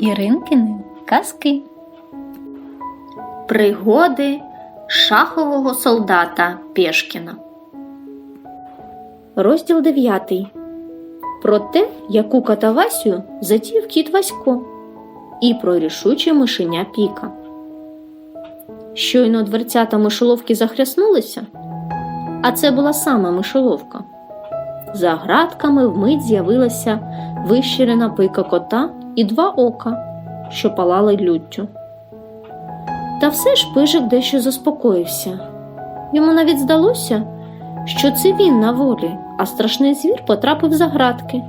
Іринкини казки. Пригоди шахового солдата Пєшкіна. Розділ 9. Про те, яку катавасію затів кіт Васько і про рішуче мишеня Піка. Щойно дверцята мишоловки захряснулися, а це була саме мишоловка. За гратками вмить з'явилася вищирена пика кота і два ока, що палали люттю. Та все ж пижик дещо заспокоївся. Йому навіть здалося, що це він на волі, а страшний звір потрапив за гратки.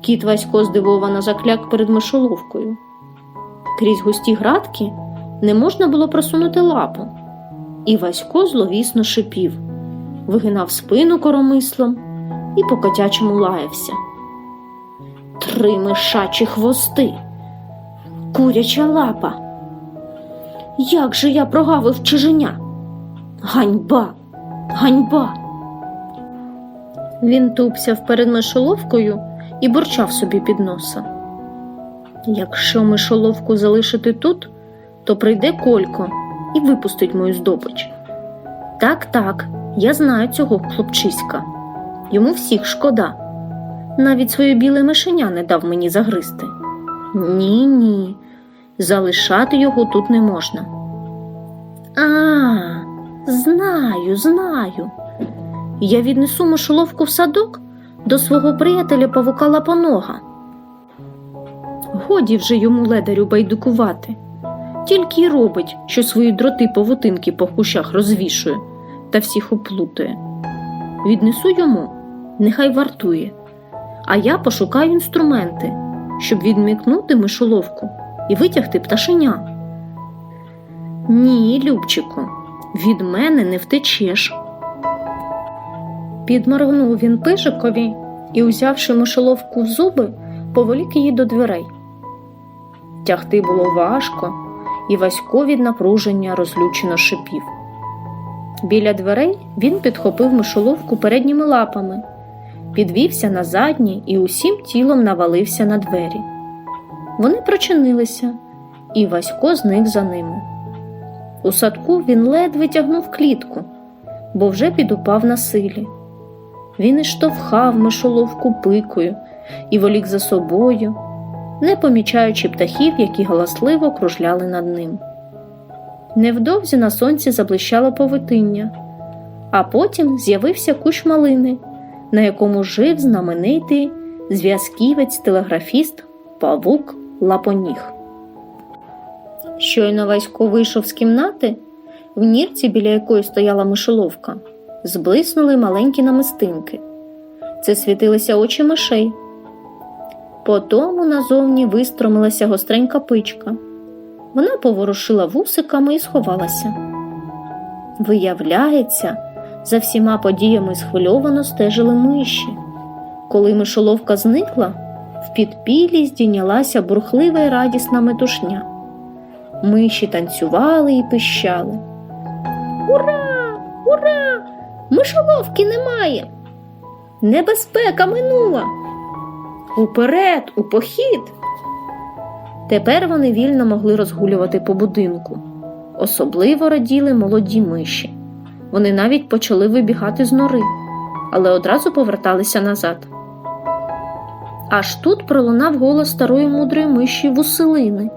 Кіт Васько здивовано закляк перед мишоловкою. Крізь густі гратки не можна було просунути лапу, і Васько зловісно шипів, вигинав спину коромислом і по котячому лаявся. Три мишачі хвости, куряча лапа. Як же я прогавив чуженя? Ганьба, ганьба. Він тупся вперед мишоловкою і бурчав собі під носа. Якщо мишоловку залишити тут, то прийде Колько і випустить мою здобич. Так, так, я знаю цього хлопчиська. Йому всіх шкода. Навіть своє біле мишеня не дав мені загризти. Ні, ні, залишати його тут не можна. А, знаю, знаю. Я віднесу мишоловку в садок до свого приятеля павука Лапонога. Годі вже йому ледарю байдукувати. Тільки й робить, що свої дроти павутинки по кущах розвішує та всіх оплутує. Віднесу йому, нехай вартує, а я пошукаю інструменти, щоб відмікнути мишоловку і витягти пташеня. Ні, Любчику, від мене не втечеш. Підморгнув він пижикові і, узявши мишоловку в зуби, поволік її до дверей. Тягти було важко, і Васько від напруження розлючено шипів. Біля дверей він підхопив мишоловку передніми лапами, підвівся на задні і усім тілом навалився на двері. Вони прочинилися, і Васько зник за ними. У садку він ледве тягнув клітку, бо вже підупав на силі. Він і штовхав мишоловку пикою і волік за собою, не помічаючи птахів, які галасливо кружляли над ним. Невдовзі на сонці заблищало повитиння, а потім з'явився кущ малини, на якому жив знаменитий зв'язківець телеграфіст Павук Лапоніг. Щойно Васько вийшов з кімнати, в нірці, біля якої стояла мишоловка, зблиснули маленькі намистинки. Це світилися очі мишей. Потому назовні вистромилася гостренька пичка. Вона поворушила вусиками і сховалася. Виявляється, за всіма подіями схвильовано стежили миші. Коли мишоловка зникла, в підпілі здійнялася бурхлива й радісна метушня. Миші танцювали і пищали. Ура! Ура! Мишоловки немає! Небезпека минула! Уперед, у похід! Тепер вони вільно могли розгулювати по будинку. Особливо раділи молоді миші. Вони навіть почали вибігати з нори, але одразу поверталися назад. Аж тут пролунав голос старої мудрої миші Вуселини,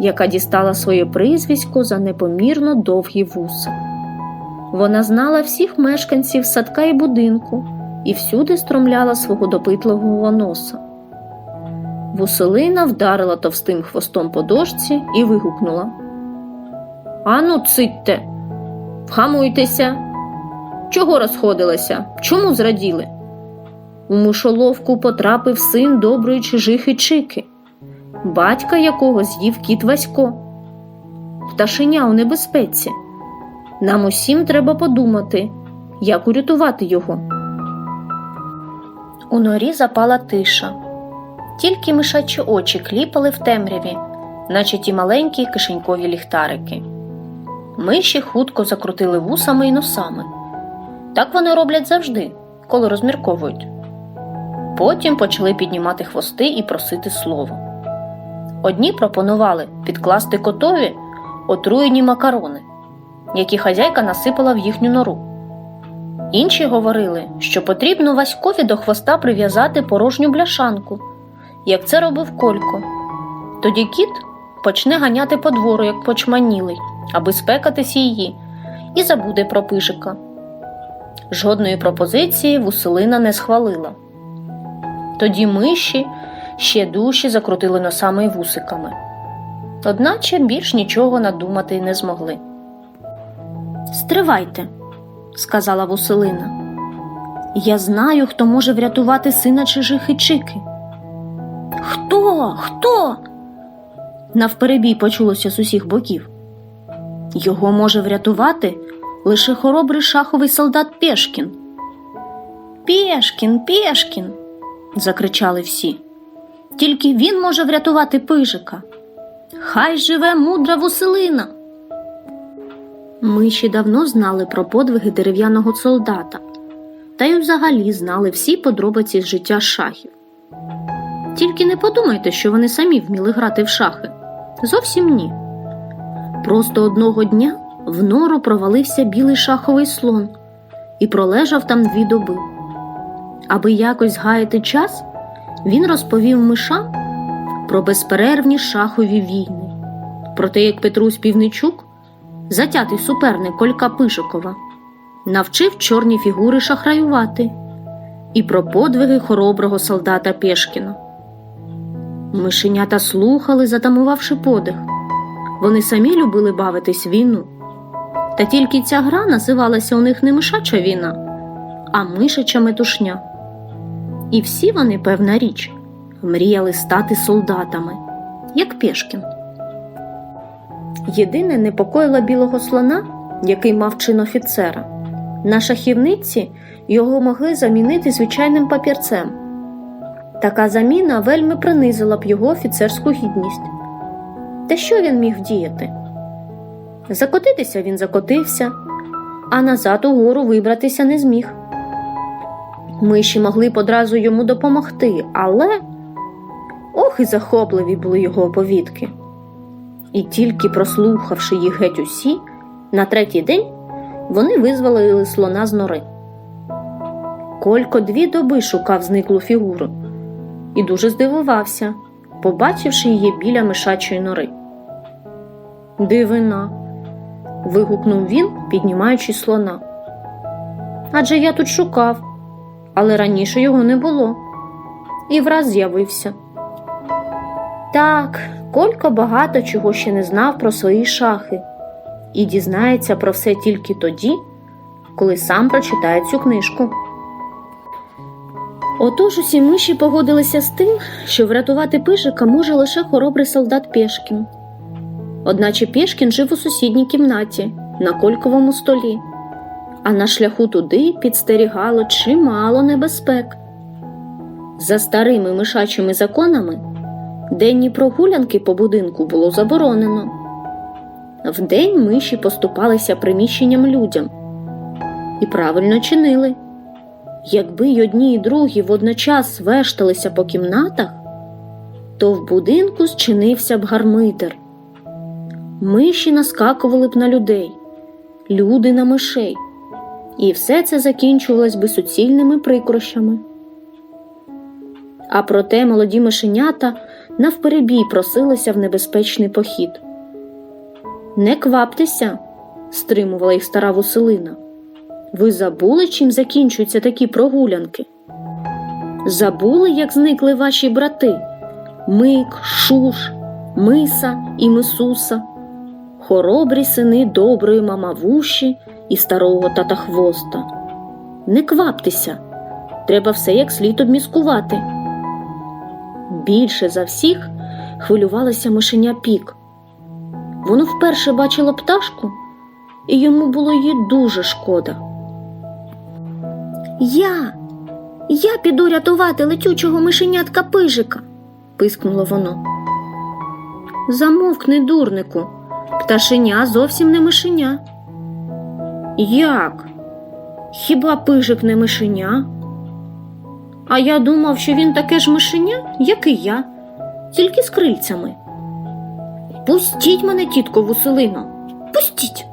яка дістала своє прізвисько за непомірно довгі вуса. Вона знала всіх мешканців садка і будинку і всюди стромляла свого допитливого носа. Вуселина вдарила товстим хвостом по дошці і вигукнула Ану, цитьте, вхамуйтеся. Чого розходилися? Чому зраділи? У мишоловку потрапив син доброї чижихи Чики, батька якого з'їв кіт Васько. Пташеня у небезпеці. Нам усім треба подумати, як урятувати його. У норі запала тиша. Тільки мишачі очі кліпали в темряві, наче ті маленькі кишенькові ліхтарики. Миші хутко закрутили вусами і носами. Так вони роблять завжди, коли розмірковують. Потім почали піднімати хвости і просити слово. Одні пропонували підкласти котові отруєні макарони, які хазяйка насипала в їхню нору. Інші говорили, що потрібно Васькові до хвоста прив'язати порожню бляшанку, як це робив Колько. Тоді кіт почне ганяти по двору, як почманілий, аби спекатись її, і забуде про пижика. Жодної пропозиції Вуселина не схвалила. Тоді миші ще дужче закрутили носами й вусиками. Одначе більш нічого надумати не змогли. Стривайте, сказала Вуселина. Я знаю, хто може врятувати сина чижих і чики. Хто? Хто? Навперебій почулося з усіх боків. Його може врятувати лише хоробрий шаховий солдат Пєшкін. Пєшкін, Пєшкін. закричали всі. Тільки він може врятувати пижика. Хай живе мудра Вуселина. Миші давно знали про подвиги дерев'яного солдата, та й взагалі знали всі подробиці з життя шахів. Тільки не подумайте, що вони самі вміли грати в шахи. Зовсім ні. Просто одного дня в нору провалився білий шаховий слон і пролежав там дві доби. Аби якось згаяти час, він розповів мишам про безперервні шахові війни, про те, як Петрусь Півничук, затятий суперник Колька Пишикова, навчив чорні фігури шахраювати і про подвиги хороброго солдата Пєшкіна. Мишенята слухали, затамувавши подих. Вони самі любили бавитись війну. Та тільки ця гра називалася у них не мишача війна, а мишача метушня. І всі вони, певна річ, мріяли стати солдатами, як Пєшкін. Єдине непокоїла білого слона, який мав чин офіцера. На шахівниці його могли замінити звичайним папірцем. Така заміна вельми принизила б його офіцерську гідність. Та що він міг діяти? Закотитися він закотився, а назад угору вибратися не зміг. Миші могли б одразу йому допомогти, але ох і захопливі були його оповідки. І тільки прослухавши їх геть усі, на третій день вони визволили слона з нори. Колько дві доби шукав зниклу фігуру і дуже здивувався, побачивши її біля мишачої нори. Дивина. вигукнув він, піднімаючи слона. Адже я тут шукав, але раніше його не було. І враз з'явився. Так, Колько багато чого ще не знав про свої шахи і дізнається про все тільки тоді, коли сам прочитає цю книжку. Отож усі миші погодилися з тим, що врятувати пижика може лише хоробрий солдат Пєшкін. Одначе Пєшкін жив у сусідній кімнаті на кольковому столі, а на шляху туди підстерігало чимало небезпек. За старими мишачими законами денні прогулянки по будинку було заборонено. Вдень миші поступалися приміщенням людям і правильно чинили. Якби й одні й другі водночас вешталися по кімнатах, то в будинку зчинився б гармидер. Миші наскакували б на людей, люди на мишей, і все це закінчувалось би суцільними прикрощами. А проте молоді мишенята навперебій просилися в небезпечний похід. Не кваптеся, стримувала їх стара Вуселина. Ви забули, чим закінчуються такі прогулянки? Забули, як зникли ваші брати Мик, Шуш, Миса і Мисуса, хоробрі сини доброї мамавуші і старого тата хвоста. Не кваптеся, треба все як слід обміскувати. Більше за всіх хвилювалася мишеня пік. Воно вперше бачило пташку, і йому було її дуже шкода. Я, я піду рятувати летючого мишенятка пижика, пискнуло воно. Замовкни, дурнику, пташеня зовсім не мишеня. Як? Хіба пижик не мишеня? А я думав, що він таке ж мишеня, як і я, тільки з крильцями. Пустіть мене, тітко Василино, пустіть.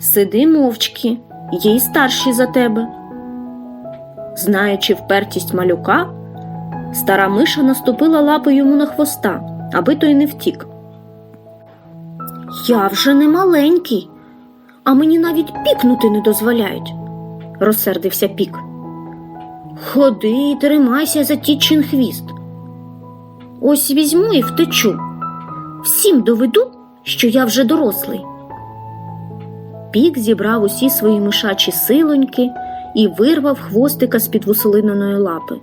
Сиди мовчки, є й старші за тебе. Знаючи впертість малюка, стара миша наступила лапою йому на хвоста, аби той не втік. Я вже не маленький, а мені навіть пікнути не дозволяють, розсердився пік. Ходи і тримайся за тітчин хвіст. Ось візьму і втечу. Всім доведу, що я вже дорослий. Пік зібрав усі свої мишачі силоньки і вирвав хвостика з-під вуселиної лапи.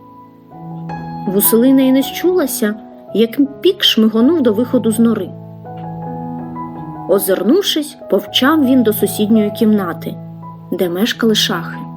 Вуселина й не щулася, як пік шмигонув до виходу з нори. Озирнувшись, повчав він до сусідньої кімнати, де мешкали шахи.